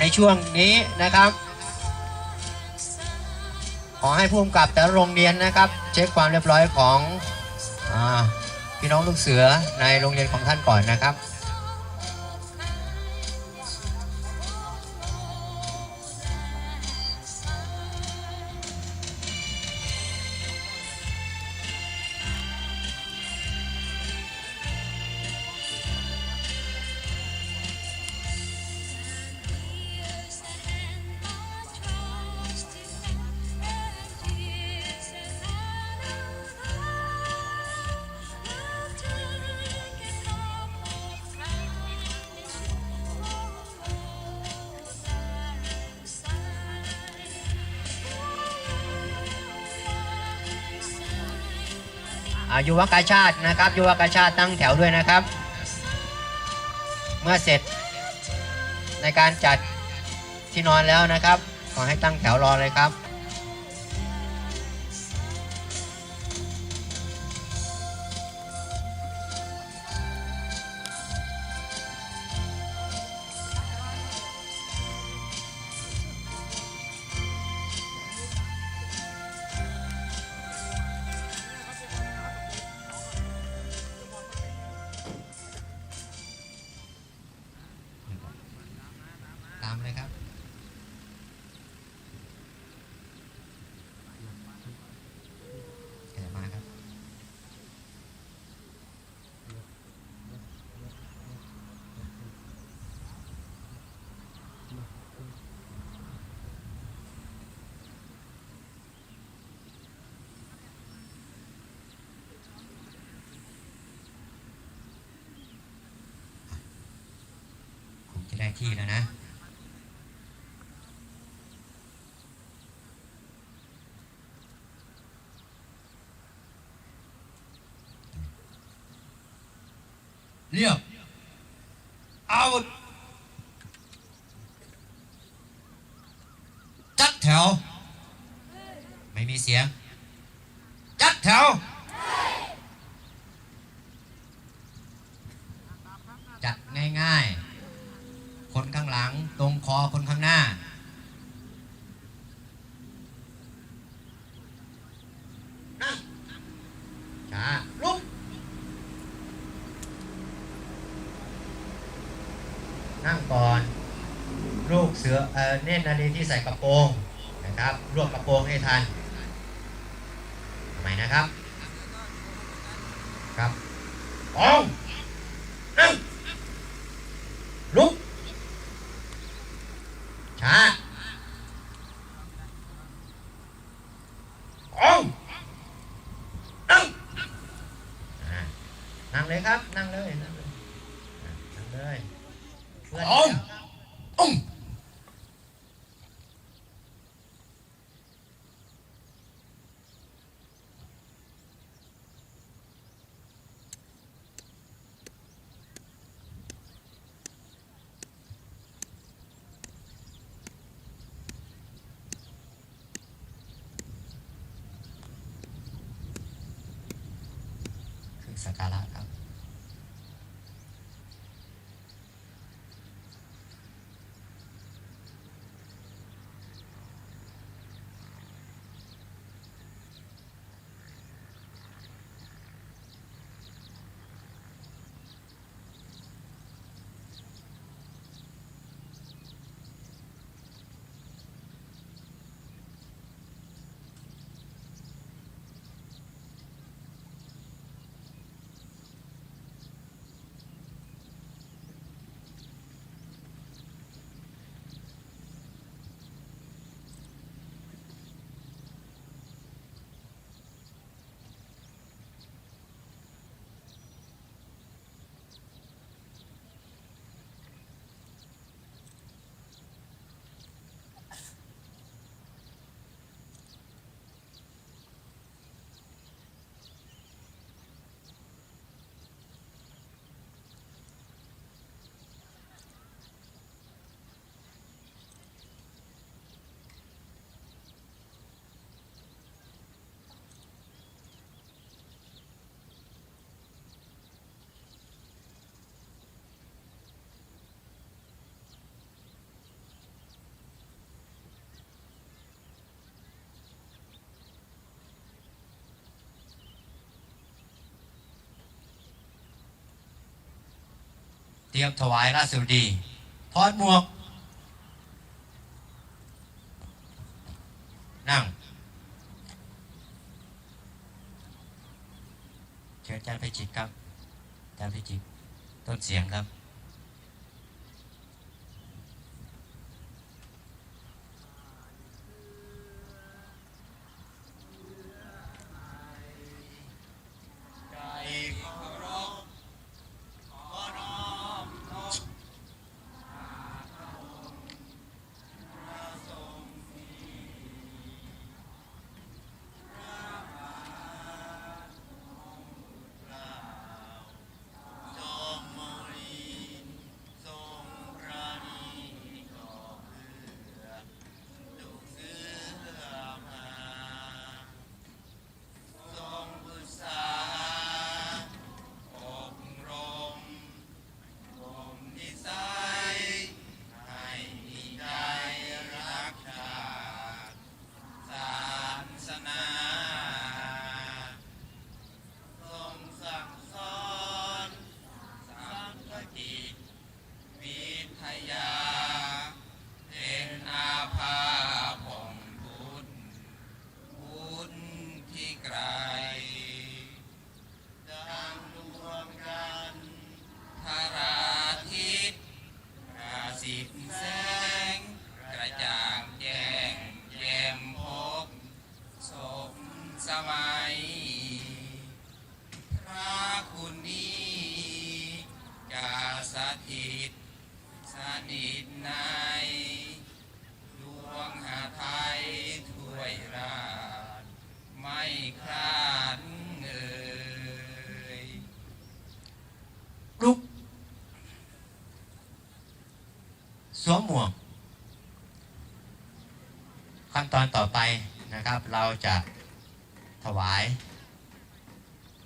ในช่วงนี้นะครับ ขอให้ผู้กำกับแต่โรงเรียนนะครับ เช็คความเรียบร้อยของอพี่น้องลูกเสือในโรงเรียนของท่านก่อนนะครับ ยุวกาชาตินะครับ ยุวกาชาติตั้งแถวด้วยนะครับ เมื่อเสร็จในการจัดที่นอนแล้วนะครับ ขอให้ตั้งแถวรอเลยครับ เลยครับขยับมาครับ คงจะได้ที่แล้วนะ เรียบอาวุธจัดแถว ไม่มีเสียง จัดแถว จัดง่ายๆ คนข้างหลังตรงคอคนข้างหน้า นั่งช้าลุก นั่งก่อน ลูก เน้นนาฬิที่ใส่กระโปรงนะครับรวบกระโปรงให้ทันใหม่นะครับ ครับอองนั่งลุก ช้าอองนั่งอ่านั่งเลยครับ นั่งเลย นั่งเลยอะนั่งเลยเพื่อน ออง แล้วครับ อุ้ม คือ สักการะครับ ค เตรียมถวายราชสุดีถอดหมวก นั่ง เชิญอาจารย์ไปจิตครับอาจารย์ไปจิตต้นเสียงครับ ขั้นตอนต่อไปนะครับ เราจะถวาย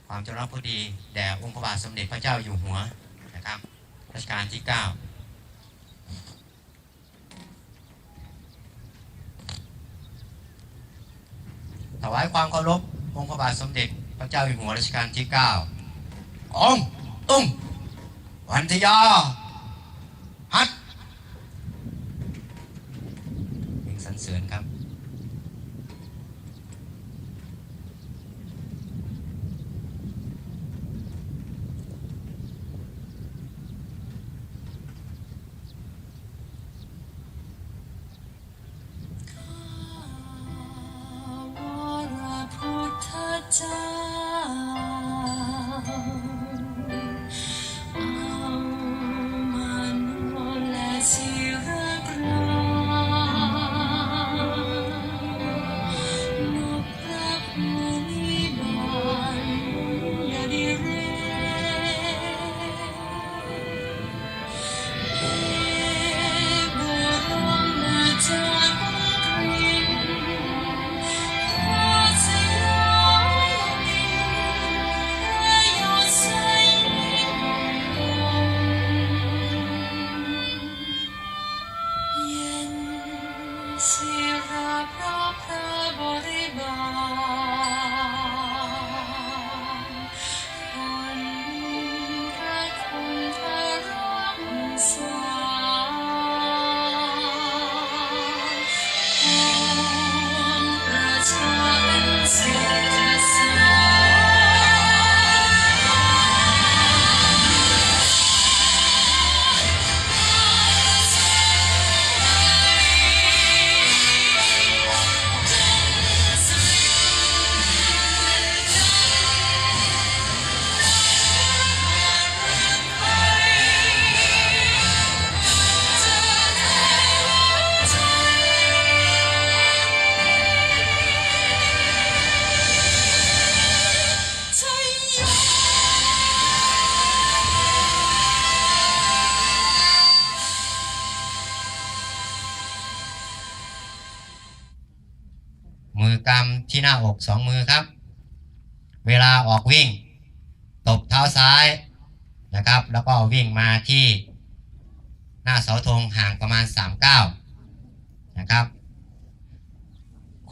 ความจงรักภักดีแด่องค์พระบาทสมเด็จพระเจ้าอยู่หัวนะครับรัชกาลที่ 9ถวายความเคารพองค์พระบาทสมเด็จพระเจ้าอยู่หัวรัชกาลที่ 9 องตุ้มวันทยา ฮัดเพลงสรรเสริญครับ ที่หน้าอกสองมือครับ เวลาออกวิ่ง ตบเท้าซ้ายนะครับ แล้วก็วิ่งมาที่หน้าเสาธงห่างประมาณ3ก้านะครับ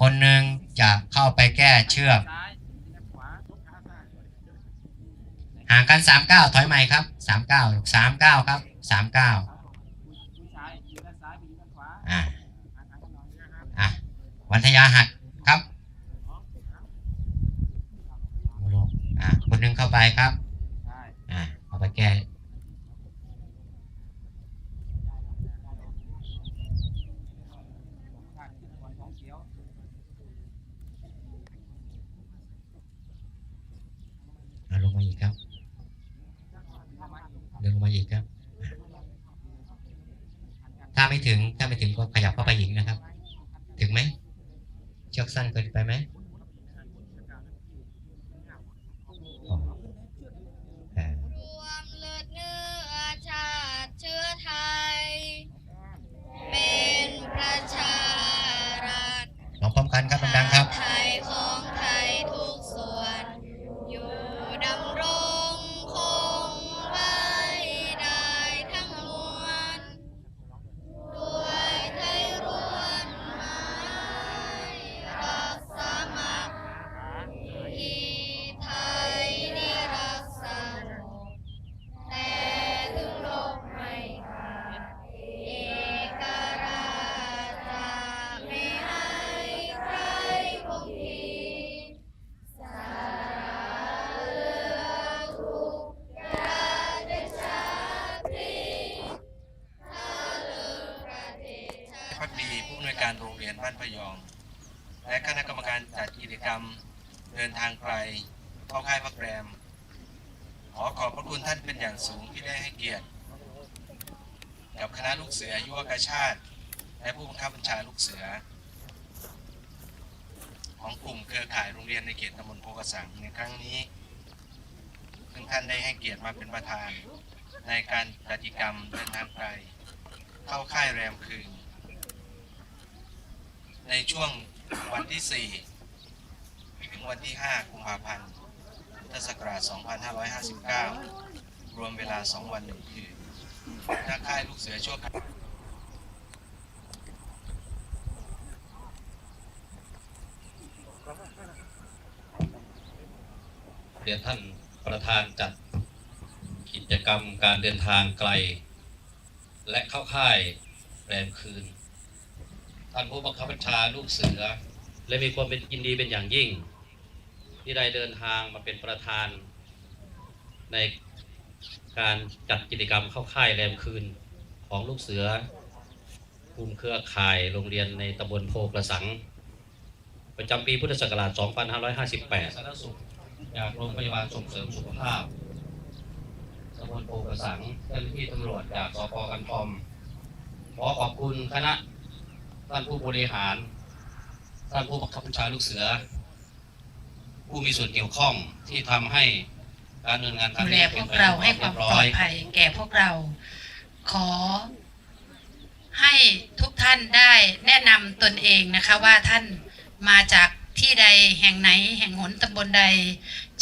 คนหนึ่งจะเข้าไปแก้เชือกห่างกันสามเก้าถอยใหม่ครับสามเก้าสามเก้าครับสามเก้าอ่าอะวันทยาหัดครับลงอะ คนหนึงเข้าไปครับอ่าเอาไปแก้ลงมาอีกครับลงมาอีกครับ ถ้าไม่ถึงถ้าไม่ถึงก็ขยับเข้าไปอีกนะครับ ถึงไหมเชือกสั้นเกินไปไหม การโรงเรียนบ้านพะยอง และคณะกรรมการจัดกิจกรรมเดินทางไกลเข้าค่ายพักแรม ขอขอบพระคุณท่านเป็นอย่างสูงที่ได้ให้เกียรติ กับคณะลูกเสือยุวกาชาติ และผู้บังคับบัญชาลูกเสือ ของกลุ่มเครือข่ายโรงเรียนในเขตตำบลโพกสังในครั้งนี้ซึ่งท่านได้ให้เกียรติมาเป็นประธาน ในการจัดกิจกรรมเดินทางไกล เข้าค่ายแรมคืน ในช่วงวันที่ 4 ถึงวันที่ 5 กุมภาพันธ์ พุทธศักราช 2559 รวมเวลา 2 วัน1คืนหน้าค่ายลูกเสือชั่วคราวเรียนท่านประธานจัดกิจกรรมการเดินทางไกล และเข้าค่ายแรมคืน ท่านผู้บังคับบัญชาลูกเสือ และมีความเป็นยินดีเป็นอย่างยิ่ง ที่ได้เดินทางมาเป็นประธาน ในการจัดกิจกรรมเข้าค่ายแรมคืนของลูกเสือกลุ่มเครือข่ายโรงเรียนในตำบลโพกระสัง ประจำปีพุทธศักราช 2558สาธารณสุขจากโรงพยาบาลส่งเสริมสุขภาพตำบลโพกระสังเจ้าหน้าที่ตำรวจจากสพกันทอมขอขอบคุณคณะ ท่านผู้บริหาร ท่านผู้บังคับบัญชาลูกเสือ ผู้มีส่วนเกี่ยวข้องที่ทำให้การดำเนินงานครั้ดูงแลนี้พเป็วนกไปเราด้วยให้คควาวามมเรียบปลร้ออดย ภัยแก่พวกเรา ขอ ให้ทุกท่านได้แนะนำตนเองนะคะว่าท่านมาจากที่ใดแห่งไหนแห่งหนตำบลใด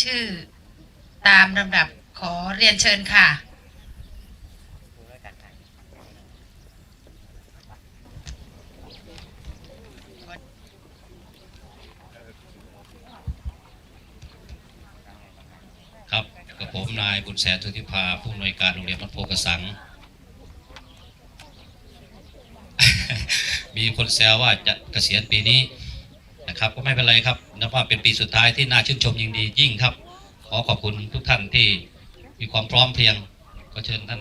ชื่อตามลำดับขอเรียนเชิญค่ะ ครับกับ ผมนายบุญแสนทุติภาผู้อำนวยการโรงเรียนวัดโพกระสัง มีคนแซวว่าจะเกษียณปีนี้นะครับ ก็ไม่เป็นไรครับนับว่าเป็นปีสุดท้ายที่น่าชื่นชมยิ่งดียิ่งครับ ขอขอบคุณทุกท่านที่มีความพร้อมเพรียงก็เชิญท่าน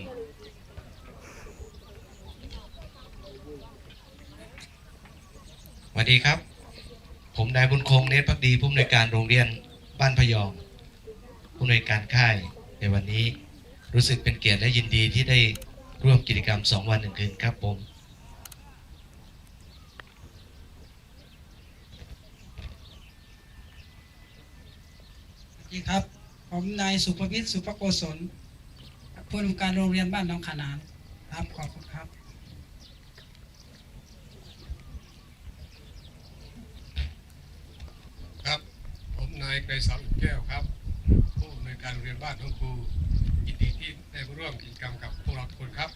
สวัสดีครับ ผมนายบุญคงเนตรพักดีผู้อำนวยการโรงเรียนบ้านพยอง ผู้อำนวยการค่ายในวันนี้ รู้สึกเป็นเกียรติและยินดีที่ได้ร่วมกิจกรรม 2 วันหนึ่งคืนครับผมสวัสดีครับ ผมนายสุภวิทย์สุภโกศลผู้อำนวยการโรงเรียนบ้านหน้องขนานครับขอบคุณครับครับ ผมนายไกรสอนแก้วครับ ผู้อำนวยการโรงเรียนบ้านของครูยินดีที่ได้ร่วมกิจกรรมกับพวกเราทุกคนครับ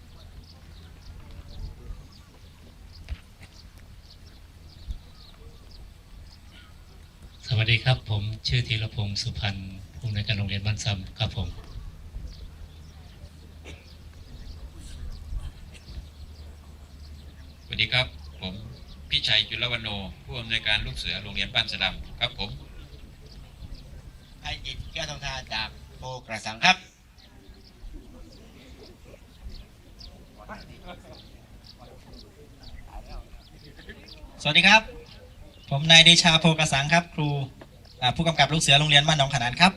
สวัสดีครับผมชื่อธีรพงศ์สุพันธ์ผู้อำนวยการโรงเรียนบ้านซ้ำครับผมสวัสดีครับผมพิชัยจุลวโน ผู้อำนวยการลูกเสือโรงเรียนบ้านสลัมครับผม ไอจิต แก้วทองทาจากโพกระสังครับสวัสดีครับ ผมนายเดชาโพกระสังครับ ครูผู้กำกับลูกเสือโรงเรียนบ้านหนองขนานครับ